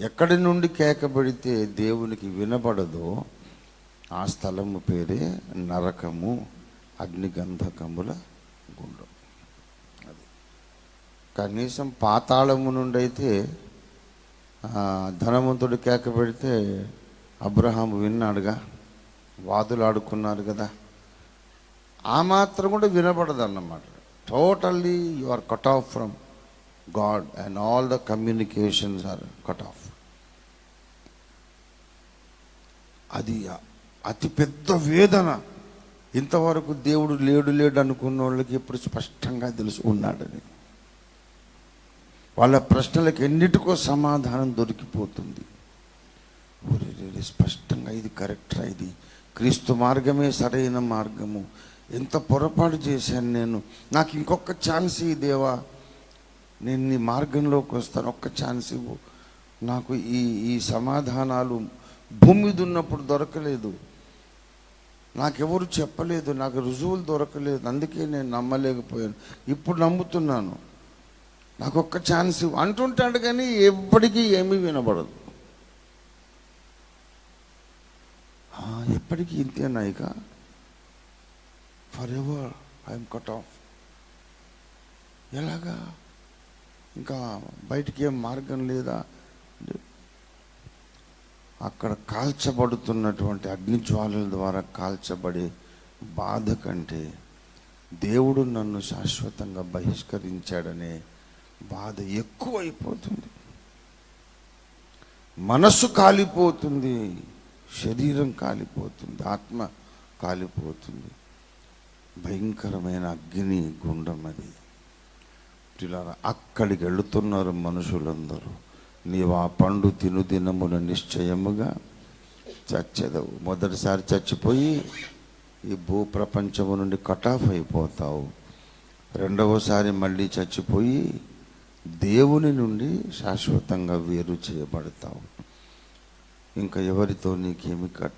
ఎక్కడి నుండి కేక పెడితే దేవునికి వినపడదో ఆ స్థలము పేరే నరకము అగ్నిగంధకముల గుండం. అది. కనీసం పాతాళము నుండి అయితే ధనవంతుడు కేక పెడితే అబ్రహాం విన్నాడుగా వాదులు ఆడుకున్నారు కదా. ఆ మాత్రం కూడా వినపడదు అన్నమాట totally you are cut off from God and all the communications are cut off అది అతి పెద్ద వేదన. ఇంతవరకు దేవుడు లేడు లేడు అనుకున్న వాళ్ళకి ఇప్పుడు స్పష్టంగా తెలుసు ఉన్నాడని వాళ్ళ ప్రశ్నలకు ఎన్నిటికో సమాధానం దొరికిపోతుంది. స్పష్టంగా ఇది కరెక్టా ఇది. క్రీస్తు మార్గమే సరైన మార్గము. ఎంత పొరపాటు చేశాను నేను. నాకు ఇంకొక ఛాన్స్ ఈ దేవా. నేను నీ మార్గంలోకి వస్తాను. ఒక్క ఛాన్స్ ఇవ్వు. నాకు ఈ ఈ సమాధానాలు భూమి మీద ఉన్నప్పుడు దొరకలేదు. నాకెవరు చెప్పలేదు నాకు రుజువులు దొరకలేదు అందుకే నేను నమ్మలేకపోయాను. ఇప్పుడు నమ్ముతున్నాను. నాకు ఒక్క ఛాన్స్ అంటుంటాడు కానీ ఎప్పటికీ ఏమీ వినబడదు. ఎప్పటికీ ఇంతే నాయక. Forever I'm cut off. ఎలాగా? ఇంకా బయటికి ఏం మార్గం లేదా? అక్కడ కాల్చబడుతున్నటువంటి అగ్నిజ్వాలల ద్వారా కాల్చబడే బాధ కంటే దేవుడు నన్ను శాశ్వతంగా బహిష్కరించాడనే బాధ ఎక్కువైపోతుంది. మనస్సు కాలిపోతుంది శరీరం కాలిపోతుంది ఆత్మ కాలిపోతుంది. భయంకరమైన అగ్ని గుండం అది. అక్కడికి వెళుతున్నారు మనుషులందరూ. నీవు ఆ పండు తిను దినమున నిశ్చయముగా చచ్చదవు. మొదటిసారి చచ్చిపోయి ఈ భూ ప్రపంచము నుండి కటాఫ్ అయిపోతావు. రెండవసారి మళ్ళీ చచ్చిపోయి దేవుని నుండి శాశ్వతంగా వేరు చేయబడతావు. ఇంకా ఎవరితో నీకేమి కట్